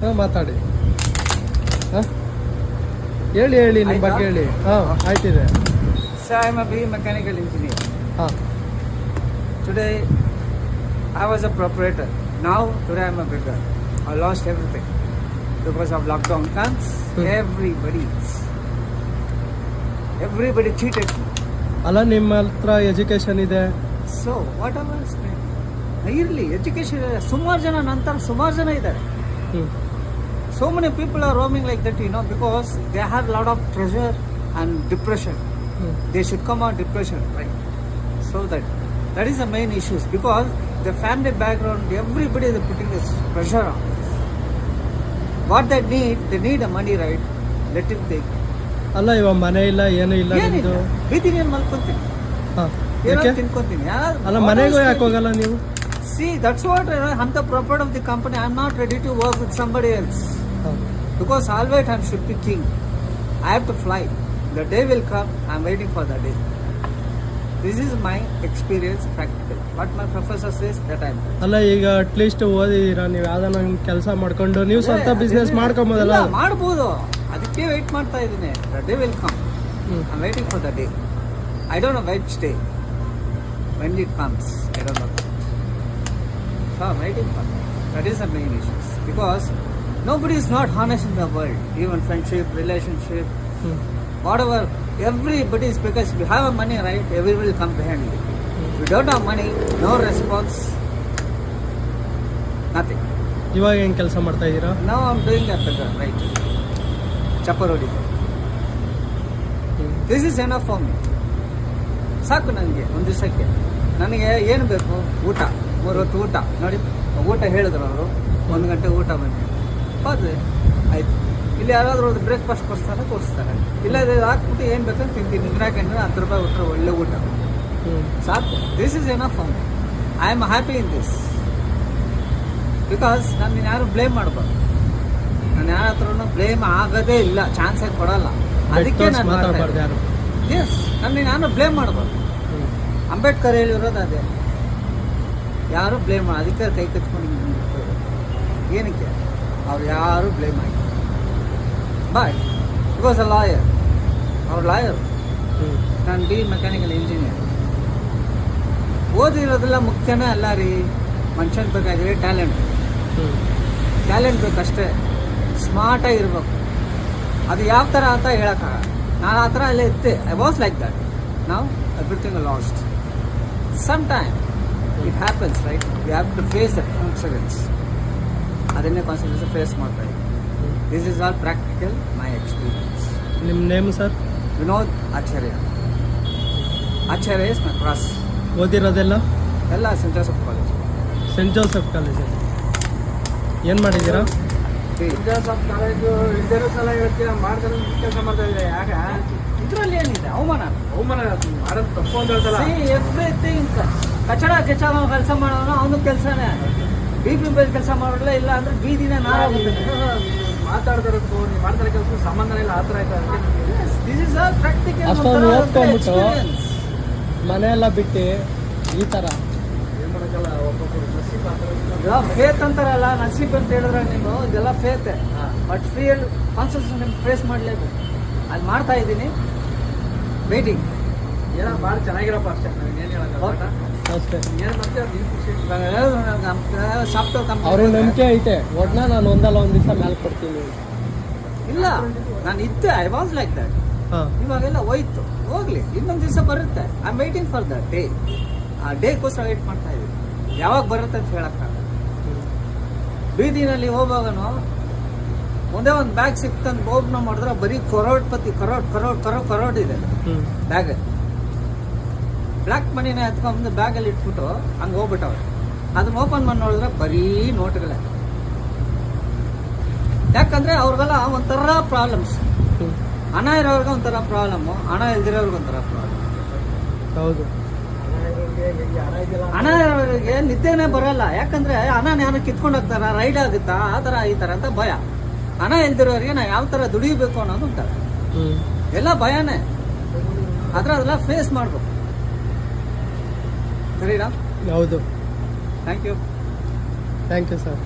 ಹಾ ಮಾತಾಡಿ. ಹೇಳಿ ಹೇಳಿ ನಿಮ್ಮ ಬಗ್ಗೆ ಹೇಳಿ. ಹಾ ಆಯ್ತಿದೆ. Sir I am B mechanical engineer ಹಾ. Today I was a proprietor ನಾವು today I am a I lost everything because of lockdown cons everybody everybody cheated ಅಲ್ಲ ನಿಮ್ಮ ಹತ್ರ ಎಜುಕೇಶನ್ ಇದೆ? ಸೊ ವಾಟ್ ಅವರ್ ಇರಲಿ ಎಜುಕೇಶನ್ ಸುಮಾರು ಜನ ನಂತರ ಸುಮಾರು ಜನ ಇದ್ದಾರೆ. ಹ್ಞೂ so many people are roaming like that you know because they have a lot of pressure and depression Hmm. they should come out depression right so that that is the main issues because the family background everybody is putting this pressure on what they need they need a money right let it take ಅಲ್ಲ ಇವಾಗ ಮನೆ ಇಲ್ಲ ಏನು ಇಲ್ಲ ಮಲ್ಕೊಂತೀನಿ ಏನೋ ತಿನ್ಕೊಂತೀನಿ ಅಲ್ಲ ಮನೆಗೂ ಯಾಕೆ ಹೋಗಲ್ಲ ನೀವು ಸಿ ದಟ್ಸ್ ವಾಟ್ ಅಂತ property of the company I am not ready to work with somebody else ಹಾಂ Because always I should be king. I have to fly. The day will come. I'm waiting for the day. This is my experience practical but my professor says, that I ಅಲ್ಲ ಈಗ at least ಓದಿದೀರಾ? ನೀವು ಯಾವ್ದಾನ ಕೆಲಸ ಮಾಡ್ಕೊಂಡು ನೀವು ಸ್ವಂತ business ಮಾಡ್ಕೊಬೋದಲ್ಲ? ಮಾಡ್ಬೋದು. ಅದಕ್ಕೆ ವೆಯ್ಟ್ ಮಾಡ್ತಾ ಇದ್ದೀನಿ. The day will come I waiting for the day I don't know what day when it comes I don't know so I waiting for that is a main issues because nobody is not honest in the world even friendship relationship hmm. whatever, everybody is because we have money, right, everybody will come behind you. If you don't have money, no response, nothing. ಇವಾಗ ಏನು ಕೆಲಸ ಮಾಡ್ತಾ ಇದ್ದೀರಾ I'm doing that better, right? ಚಪ್ಪರೊಡಿ this is enough for me ಸಾಕು ನನಗೆ ಒಂದು ದಿವಸಕ್ಕೆ ನನಗೆ ಏನು ಬೇಕು ಊಟ ಮೂರು ಹೊತ್ತು ಊಟ ನೋಡಿ ಊಟ ಹೇಳಿದ್ರು ಅವರು ಒಂದು ಗಂಟೆ ಊಟ ಬನ್ನಿ ಹೋದ್ರೆ ಆಯ್ತು. ಇಲ್ಲಿ ಯಾರಾದರೂ ಒಂದು ಬ್ರೇಕ್ಫಾಸ್ಟ್ ಕೊಡ್ಸ್ತಾರೆ? ತೋರಿಸ್ತಾರೆ ಇಲ್ಲ ಅದು ಹಾಕ್ಬಿಟ್ಟು ಏನು ಬೇಕಂತ ತಿಂತೀನಿ. ನಿದ್ರೆ ಹಾಕೊಂಡ್ರೆ ಹತ್ತು ರೂಪಾಯಿ ಕೊಟ್ಟರೆ ಒಳ್ಳೆ ಊಟ. ಸಾಕು. This is enough I am happy in this because ನಾನು ಯಾರು ಬ್ಲೇಮ್ ಮಾಡಬಾರ್ದು. ನಾನು ಯಾರ ಹತ್ರನೂ ಬ್ಲೇಮ್ ಆಗೋದೇ ಇಲ್ಲ. ಚಾನ್ಸೇ ಕೊಡಲ್ಲ. ಅದಕ್ಕೆ ನಾನು ಎಸ್ ನನ್ನ ನಾನು ಬ್ಲೇಮ್ ಮಾಡಬಾರ್ದು. ಅಂಬೇಡ್ಕರ್ ಹೇಳಿರೋದು ಅದೇ. ಯಾರು ಬ್ಲೇಮ್ ಮಾಡಿ ಅದಕ್ಕೆ ಕೈ ಕಚ್ಕೊಂಡು ಏನಕ್ಕೆ? ಅವ್ರು ಯಾರು ಬ್ಲೇಮ್ ಆಗಿ ಬಾಯ್ ಬಿಕಾಸ್ ಅ ಲಾಯರ್ ಅವ್ರ ಲಾಯರ್ ನಾನು ಬಿ ಮೆಕ್ಯಾನಿಕಲ್ ಇಂಜಿನಿಯರ್ ಓದಿರೋದೆಲ್ಲ ಮುಖ್ಯನೇ ಅಲ್ಲ ರೀ. ಮನುಷ್ಯನ ಬೇಕಾಗಿದೆ ಟ್ಯಾಲೆಂಟ್ ಟ್ಯಾಲೆಂಟ್ ಬೇಕಷ್ಟೇ. ಸ್ಮಾರ್ಟಾಗಿ ಇರಬೇಕು. ಅದು ಯಾವ ಥರ ಅಂತ ಹೇಳೋಕ್ಕಾಗಲ್ಲ. ನಾನು ಆ ಥರ ಅಲ್ಲೇ ಇತ್ತೆ ಐ ವಾಸ್ ಲೈಕ್ ದಟ್ ನಾವು everything lost some time it happens right we have to face that consequence ಅದನ್ನೇ ಕಾನ್ಸಿಕ್ವೆನ್ಸ್ ಫೇಸ್ ಮಾಡ್ತಾ ಇದ್ದೀನಿ. This is all practical my experience ನಿಮ್ಮ name sir Vinod Acharya. Acharya is my cross ಓದಿರೋದೆಲ್ಲ? ಎಲ್ಲ Saint Joseph College Saint Joseph College ಏನು ಮಾಡಿದ್ದೀರಾ? Joseph college ಇದ್ದರೂ ಸಲ ಹೇಳ್ತೀರಾ ಮಾಡ್ತಾರೆ ಕೆಲಸ ಮಾಡ್ತಾ ಆಗ ಯಾಕ ಇದರಲ್ಲಿ ಏನಿದೆ? ಅವಮಾನ. ಅವಮಾನ ಮಾಡೋದು ತಪ್ಪು ಅಂತ ಹೇಳ್ತಾರೆ ಎವ್ರಿಥಿಂಗ್ ಕಚಡ ಕೆಚ್ಚ ಕೆಲಸ ಮಾಡೋನು ಅವನು ಕೆಲಸನೇ. ಬಿ ಪಿ ಬೈಲ್ ಕೆಲಸ ಮಾಡೋಲ್ಲ ಇಲ್ಲ ಅಂದ್ರೆ ಬೀದಿನ ನಾರಾಗುತ್ತೆ ಮಾತಾಡ್ತಾರಕ್ಕೂ ನೀವು ಮಾಡ್ತಾರೆ ಕೆಲಸ ಸಂಬಂಧ ಇಲ್ಲ ಆ ಥರ ಆಯ್ತು ಅದಕ್ಕೆ? ದಿಸ್ ಇಸ್ ಆಲ್ ಪ್ರಾಕ್ಟಿಕಲ್ ಅಷ್ಟೊಂದು ಓದ್ಕೊಂಬಿಟ್ಟು ಮನೆ ಎಲ್ಲ ಬಿಟ್ಟು ಈ ಥರ. ಏನು ಮಾಡೋಕ್ಕಲ್ಲ ಒಬ್ಬೊಬ್ಬರು ನಸೀಬ್ ಇರ್ತದೆ. ಫೇತ್ ಅಂತಾರಲ್ಲ ನಸೀಬ್ ಅಂತ ಹೇಳಿದ್ರೆ ನೀವು ಇದೆಲ್ಲ ಫೇತ್ ಬಟ್ ಬಟ್ ಅಲ್ಲಿ ಕಾನ್ಸೆಪ್ಟ್ ನಿಮ್ಗೆ ಫೇಸ್ ಮಾಡಲೇಬೇಕು. ಅಲ್ಲಿ ಮಾಡ್ತಾ ಇದ್ದೀನಿ. ಮೀಟಿಂಗ್ ಏನೋ ಭಾಳ ಚೆನ್ನಾಗಿರೋ ಅಷ್ಟೇ ನನಗೆ ಏನು ಹೇಳೋಕ್ಕಲ್ಲ ಅಷ್ಟೇ. ಕಂಪನಿ ನಂಬಿಕೆ ಐತೆ. ಒಟ್ನ ನಾನು ಒಂದಲ್ಲ ಒಂದ್ ದಿವಸ ಮೇಲೆ ಕೊಡ್ತೀನಿ ಇಲ್ಲ ನಾನು ಇದ್ದೆ ಐ ವಾಸ್ ಲೈಕ್ ದಟ್ ಇವಾಗೆಲ್ಲ ಹೋಯ್ತು. ಹೋಗ್ಲಿ ಇನ್ನೊಂದು ದಿವಸ ಬರುತ್ತೆ. I am waiting for the day ಆ ಡೇಗೋಸ್ಕರ ವೇಟ್ ಮಾಡ್ತಾ ಇದ್ದೀನಿ. ಯಾವಾಗ ಬರುತ್ತೆ ಅಂತ ಹೇಳಕ್ಕಾಗಲ್ಲ. ಬೀದಿನಲ್ಲಿ ಹೋಗುವಾಗನು ಒಂದೇ ಒಂದು ಬ್ಯಾಗ್ ಸಿಕ್ತಂದು ಓಪನ್ ಮಾಡಿದ್ರೆ ಬರೀ ಕರೋಡ್ಪತಿ ಕರೋಡ್ ಕರೋಡ್ ಕರೋಡ್ ಕರೋಡ್ ಇದೆ. ಬ್ಯಾಗ್ ಬ್ಲ್ಯಾಕ್ ಮನಿನ ಎತ್ಕೊಂಡ್ಬಂದು ಬ್ಯಾಗಲ್ಲಿ ಇಟ್ಬಿಟ್ಟು ಹಂಗೆ ಹೋಗ್ಬಿಟ್ಟವ್ರು. ಅದನ್ನ ಓಪನ್ ಮಾಡಿ ನೋಡಿದ್ರೆ ಬರೀ ನೋಟ್ಗಳೇ. ಯಾಕಂದ್ರೆ ಅವ್ರಿಗೆಲ್ಲ ಒಂಥರ ಪ್ರಾಬ್ಲಮ್ಸ್ ಹಣ ಇರೋರ್ಗೆ ಒಂಥರ ಪ್ರಾಬ್ಲಮ್ಮು ಹಣ ಇಲ್ದಿರೋರ್ಗೆ ಒಂಥರ ಪ್ರಾಬ್ಲಮ್ ಹೌದು. ಹಣ ಇರೋರಿಗೆ ನಿದ್ದೆನೇ ಬರಲ್ಲ. ಯಾಕಂದ್ರೆ ಹಣ ಯಾರು ಕಿತ್ಕೊಂಡು ಹೋಗ್ತಾರ ರೈಡ್ ಆಗುತ್ತಾ ಆ ಥರ ಈ ಥರ ಅಂತ ಭಯ. ಹಣ ಇಲ್ದಿರೋರಿಗೆ ನಾ ಯಾವ ಥರ ದುಡಿಬೇಕು ಅನ್ನೋದು ಉಂಟಲ್ಲ. ಎಲ್ಲ ಭಯನೇ. ಆದ್ರೆ ಅದೆಲ್ಲ ಫೇಸ್ ಮಾಡ್ಬೇಕು. ಸರಿನಾ ಹೌದು. Thank you thank you sir